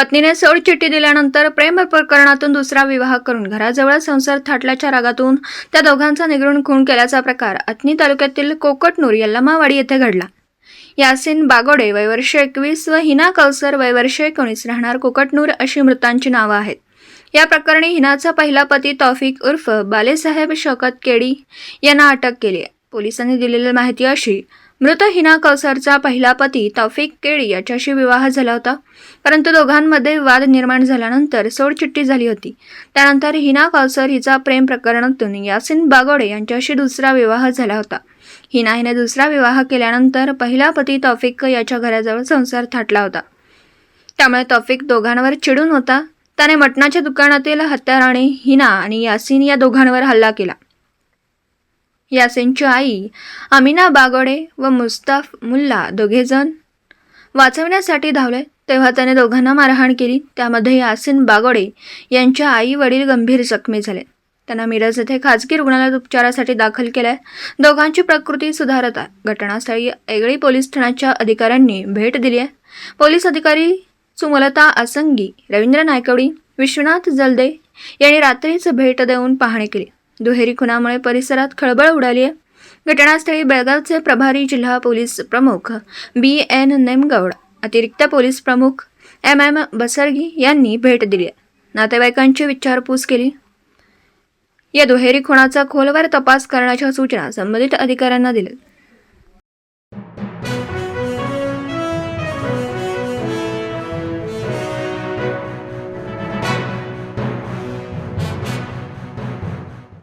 पत्नीने सोडचिठ्ठी दिल्यानंतर प्रेम प्रकरणातून दुसरा विवाह करून घराजवळ संसार थाटल्याच्या रागातून त्या दोघांचा निगडून खून केल्याचा प्रकार अथनी तालुक्यातील कोकटनूर यल्लमावाडी येथे घडला. यासिन बागोडे वयवर्ष एकवीस व हिना कौसर वयवर्ष एकोणीस राहणार कोकटनूर अशी मृतांची नावं आहेत. या प्रकरणी हिनाचा पहिला पती तौफिक उर्फ बालेसाहेब शौकत केडी यांना अटक केली आहे. पोलिसांनी दिलेली माहिती अशी मृत हिना कौसरचा पहिला पती तौफिक केळी याच्याशी विवाह झाला होता. परंतु दोघांमध्ये वाद निर्माण झाल्यानंतर सोडचिठ्ठी झाली होती. त्यानंतर हिना कौसर हिचा प्रेम प्रकरणातून यासिन बागोडे यांच्याशी दुसरा विवाह झाला होता. हिना हिने दुसरा विवाह केल्यानंतर पहिला पती तौफिक याच्या घराजवळ संसार थाटला होता. त्यामुळे तौफिक दोघांवर चिडून होता. त्याने मटणाच्या दुकानातील हत्याराने हिना आणि यासिन या दोघांवर हल्ला केला. यासिनची आई अमिना बागोडे व मुस्ताफ मुल्ला दोघेजण वाचवण्यासाठी धावले. तेव्हा त्याने दोघांना मारहाण केली. त्यामध्ये यासिन बागोडे यांच्या आई वडील गंभीर जखमी झाले. त्यांना मिरज येथे खाजगी रुग्णालयात उपचारासाठी दाखल केलाय. दोघांची प्रकृती सुधारत आहे घटनास्थळी एगळी पोलीस ठाण्याच्या अधिकाऱ्यांनी भेट दिली आहे पोलीस अधिकारी सुमलता आसंगी रवींद्र नायकवडी विश्वनाथ जलदे यांनी रात्रीच भेट देऊन पाहणी केली. दुहेरी खुनामुळे परिसरात खळबळ उडाली आहे. घटनास्थळी बेळगावचे प्रभारी जिल्हा पोलीस प्रमुख बी एन नेमगौड अतिरिक्त पोलीस प्रमुख एम एम बसरगी यांनी भेट दिली आहे. नातेवाईकांची विचारपूस केली. या दुहेरी खुनाचा खोलवर तपास करण्याच्या सूचना संबंधित अधिकाऱ्यांना दिल्या.